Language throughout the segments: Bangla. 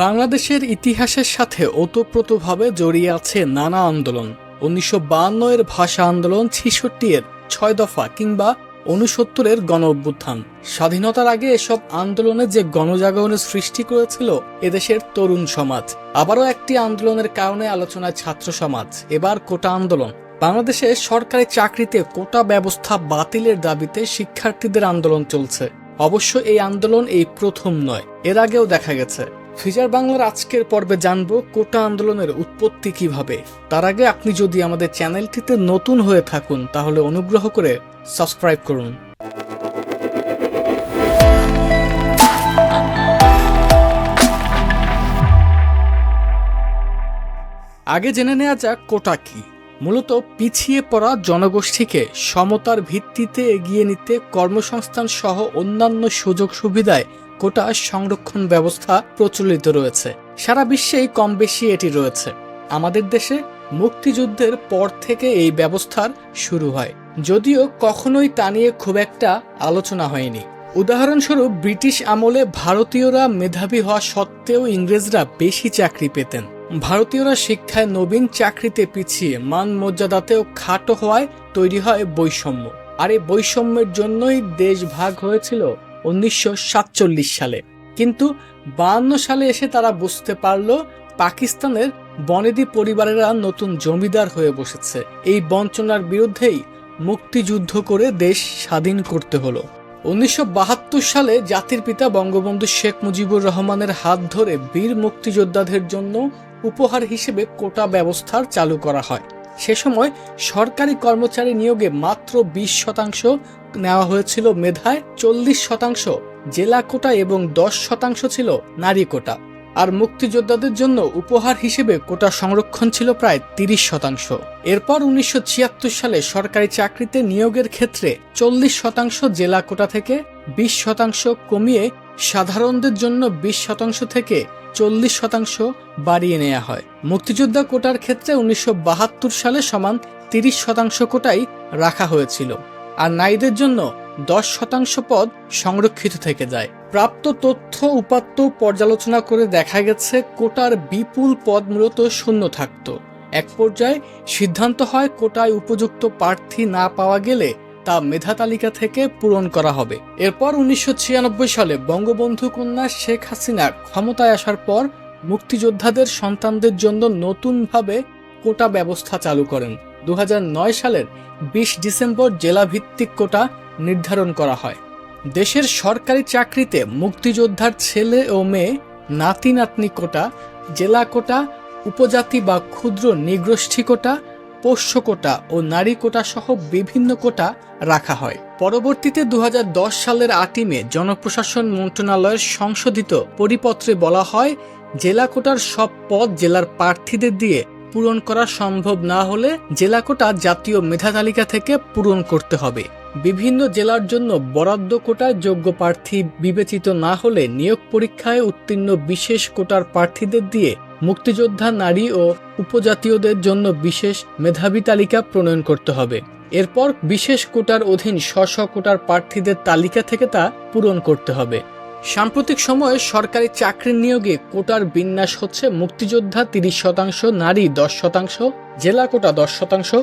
বাংলাদেশের ইতিহাসের সাথে ওতপ্রোতভাবে জড়িয়ে আছে নানা আন্দোলন। উনিশশো এর ভাষা আন্দোলন ছিষট্টি এর ছয় দফা কিংবা উনসত্তরের গণ অভ্যুত্থান স্বাধীনতার আগে এসব আন্দোলনে যে গণজাগরণের সৃষ্টি করেছিল এদেশের তরুণ সমাজ, আবারও একটি আন্দোলনের কারণে আলোচনায় ছাত্র সমাজ, এবার কোটা আন্দোলন। বাংলাদেশে সরকারি চাকরিতে কোটা ব্যবস্থা বাতিলের দাবিতে শিক্ষার্থীদের আন্দোলন চলছে। অবশ্য এই আন্দোলন এই প্রথম নয়, এর আগেও দেখা গেছে। ফিজার বাংলার আজকের পর্বে জানব কোটা আন্দোলনের উৎপত্তি কীভাবে। তার আগে আপনি যদি আমাদের চ্যানেলটিতে নতুন হয়ে থাকুন, তাহলে অনুগ্রহ করে সাবস্ক্রাইব করুন। আগে জেনে নেওয়া যাক কোটা কি। মূলত পিছিয়ে পড়া জনগোষ্ঠীকে সমতার ভিত্তিতে এগিয়ে নিতে কর্মসংস্থান সহ অন্যান্য সুযোগ সুবিধায় কোটা সংরক্ষণ ব্যবস্থা প্রচলিত রয়েছে। সারা বিশ্বেই কম বেশি এটি রয়েছে। আমাদের দেশে মুক্তিযুদ্ধের পর থেকে এই ব্যবস্থার শুরু হয়। যদিও কখনোই তা নিয়ে খুব একটা আলোচনা হয়নি। উদাহরণস্বরূপ ব্রিটিশ আমলে ভারতীয়রা মেধাবী হওয়া সত্ত্বেও ইংরেজরা বেশি চাকরি পেতেন। ভারতীয়রা শিক্ষায় নবীন চাকরিতে পিছিয়ে মান মর্যাদাতেও খাটো হওয়ায় তৈরি হয় বৈষম্য। আর এই বৈষম্যের জন্যই দেশ ভাগ হয়েছিল উনিশশো সাতচল্লিশ সালে। কিন্তু বাহান্ন সালে এসে তারা বুঝতে পারল পাকিস্তানের বনেদি পরিবারেরা নতুন জমিদার হয়ে বসেছে। এই বঞ্চনার বিরুদ্ধেই মুক্তিযুদ্ধ করে দেশ স্বাধীন করতে হলো। উনিশশো বাহাত্তর সালে জাতির পিতা বঙ্গবন্ধু শেখ মুজিবুর রহমানের হাত ধরে বীর মুক্তিযোদ্ধাদের জন্য উপহার হিসেবে কোটা ব্যবস্থার চালু করা হয়। সে সময় সরকারি কর্মচারী নিয়োগে মাত্র বিশ শতাংশ নেওয়া হয়েছিল মেধায় চল্লিশ শতাংশ, জেলা কোটা এবং দশ শতাংশ ছিল নারী কোটা। আর মুক্তিযোদ্ধাদের জন্য উপহার হিসেবে কোটা সংরক্ষণ ছিল প্রায় তিরিশ শতাংশ। এরপর উনিশশো ছিয়াত্তর সালে সরকারি চাকরিতে নিয়োগের ক্ষেত্রে চল্লিশ শতাংশ জেলা কোটা থেকে বিশ শতাংশ কমিয়ে সাধারণদের জন্য বিশ শতাংশ থেকে চল্লিশ শতাংশ বাড়িয়ে নেওয়া হয়। মুক্তিযোদ্ধা কোটার ক্ষেত্রে উনিশশো বাহাত্তর সালে সমান তিরিশ শতাংশ কোটাই রাখা হয়েছিল আর নারীদের জন্য দশ শতাংশ পদ সংরক্ষিত থেকে যায়। প্রাপ্ত তথ্য, উপাত্ত পর্যালোচনা করে দেখা গেছে কোটার বিপুল পদ মূলত শূন্য থাকত। এক পর্যায়ে সিদ্ধান্ত হয় কোটায় উপযুক্ত প্রার্থী না পাওয়া গেলে তা মেধা তালিকা থেকে পূরণ করা হবে। এরপর উনিশশো ছিয়ানব্বই সালে বঙ্গবন্ধু কন্যা শেখ হাসিনা ক্ষমতায় আসার পর মুক্তিযোদ্ধাদের সন্তানদের জন্য নতুনভাবে কোটা ব্যবস্থা চালু করেন। দুহাজার নয় সালের বিশ ডিসেম্বর জেলাভিত্তিক কোটা নির্ধারণ করা হয়। দেশের সরকারি চাকরিতে মুক্তিযোদ্ধার ছেলে ও মেয়ে নাতি নাতনি কোটা, জেলা কোটা, উপজাতি বা ক্ষুদ্র নিগোষ্ঠী কোটা পোষ্য কোটা ও নারী কোটা সহ বিভিন্ন কোটা রাখা হয়। পরবর্তীতে দু হাজার দশ সালের আটই মে জনপ্রশাসন মন্ত্রণালয়ের সংশোধিত পরিপত্রে বলা হয়, জেলা কোটার সব পদ জেলার প্রার্থীদের দিয়ে পূরণ করা সম্ভব না হলে জেলা কোটা জাতীয় মেধা তালিকা থেকে পূরণ করতে হবে। বিভিন্ন জেলার জন্য বরাদ্দ কোটায় যোগ্য প্রার্থী বিবেচিত না হলে নিয়োগ পরীক্ষায় উত্তীর্ণ বিশেষ কোটার প্রার্থীদের দিয়ে মুক্তিযোদ্ধা, নারী ও উপজাতীয়দের জন্য বিশেষ মেধাবী তালিকা প্রণয়ন করতে হবে। এরপর বিশেষ কোটার অধীন স্ব কোটার প্রার্থীদের তালিকা থেকে তা পূরণ করতে হবে। সাম্প্রতিক সময়ে সরকারি চাকরির নিয়োগে কোটার বিন্যাস হচ্ছে মুক্তিযোদ্ধা তিরিশ শতাংশ, নারী দশ শতাংশ, জেলা কোটা দশ শতাংশ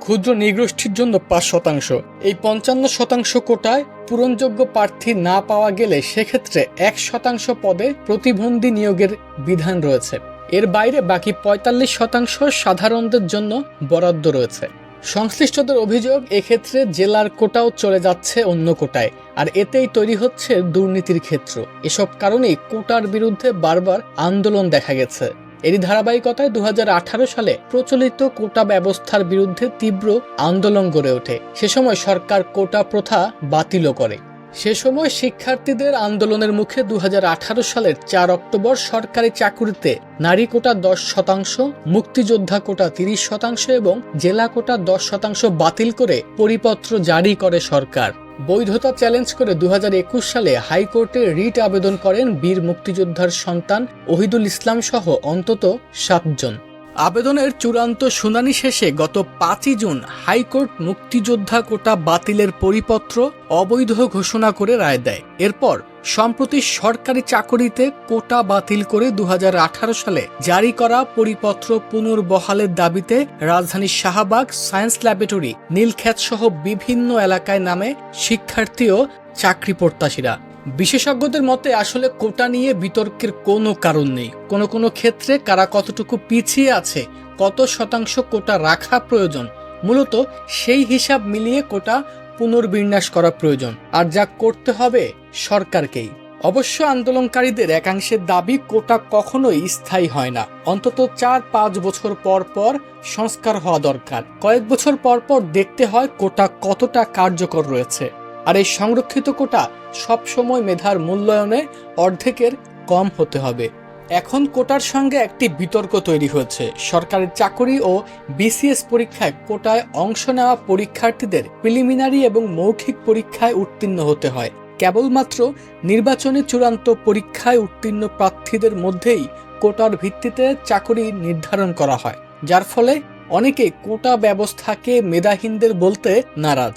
ক্ষুদ্র নিগোষ্ঠীর জন্য পাঁচ শতাংশ। এই পঞ্চান্ন শতাংশ কোটায় পূরণযোগ্য প্রার্থী না পাওয়া গেলে সেক্ষেত্রে এক শতাংশ পদে প্রতিবন্ধী নিয়োগের বিধান রয়েছে। এর বাইরে বাকি পঁয়তাল্লিশ শতাংশ সাধারণদের জন্য বরাদ্দ রয়েছে। সংশ্লিষ্টদের অভিযোগ, এক্ষেত্রে জেলার কোটাও চলে যাচ্ছে অন্য কোটায়, আর এতেই তৈরি হচ্ছে দুর্নীতির ক্ষেত্র। এসব কারণেই কোটার বিরুদ্ধে বারবার আন্দোলন দেখা গেছে। এরই ধারাবাহিকতায় দু হাজার আঠারো সালে প্রচলিত কোটা ব্যবস্থার বিরুদ্ধে তীব্র আন্দোলন গড়ে ওঠে। সে সময় সরকার কোটা প্রথা বাতিলও করে। সে সময় শিক্ষার্থীদের আন্দোলনের মুখে দু হাজার আঠারো সালের চার অক্টোবর সরকারি চাকুরিতে নারী কোটা দশ শতাংশ, মুক্তিযোদ্ধা কোটা তিরিশ শতাংশ এবং জেলা কোটা দশ শতাংশ বাতিল করে পরিপত্র জারি করে সরকার। বৈধতা চ্যালেঞ্জ করে দু হাজার একুশ সালে হাইকোর্টে রিট আবেদন করেন বীর মুক্তিযোদ্ধার সন্তান ওহিদুল ইসলাম সহ অন্তত সাতজন। আবেদনের চূড়ান্ত শুনানি শেষে গত পাঁচই জুন হাইকোর্ট মুক্তিযোদ্ধা কোটা বাতিলের পরিপত্র অবৈধ ঘোষণা করে রায় দেয়। এরপর, সম্প্রতি সরকারি চাকরিতে কোটা বাতিল করে দু হাজার আঠারো সালে জারি করা পরিপত্র পুনর্বহালের দাবিতে রাজধানীর শাহবাগ সায়েন্স ল্যাবরেটরি নীলক্ষেত সহ বিভিন্ন এলাকায় নামে শিক্ষার্থী ও চাকরি প্রত্যাশীরা। বিশেষজ্ঞদের মতে আসলে কোটা নিয়ে বিতর্কের কোনো কারণ নেই। কোনো কোনো ক্ষেত্রে কারা কতটুকু পিছিয়ে আছে, কত শতাংশ কোটা রাখা প্রয়োজন, মূলত সেই হিসাব মিলিয়ে কোটা পুনর্বিন্যাস করা প্রয়োজন, আর যা করতে হবে সরকারকেই। অবশ্য আন্দোলনকারীদের একাংশের দাবি কোটা কখনোই স্থায়ী হয় না। অন্তত চার পাঁচ বছর পর পর সংস্কার হওয়া দরকার। কয়েক বছর পর পর দেখতে হয় কোটা কতটা কার্যকর রয়েছে। আর এই সংরক্ষিত কোটা সবসময় মেধার মূল্যায়নে অর্ধেকের কম হতে হবে। এখন কোটার সঙ্গে একটি বিতর্ক তৈরি হয়েছে। সরকারের চাকরি ও বিসিএস পরীক্ষায় কোটায় অংশ নেওয়া পরীক্ষার্থীদের প্রিলিমিনারি এবং মৌখিক পরীক্ষায় উত্তীর্ণ হতে হয়। কেবলমাত্র নির্বাচনে চূড়ান্ত পরীক্ষায় উত্তীর্ণ প্রার্থীদের মধ্যেই কোটার ভিত্তিতে চাকরি নির্ধারণ করা হয়। যার ফলে অনেকে কোটা ব্যবস্থাকে মেধাহীনদের বলতে নারাজ।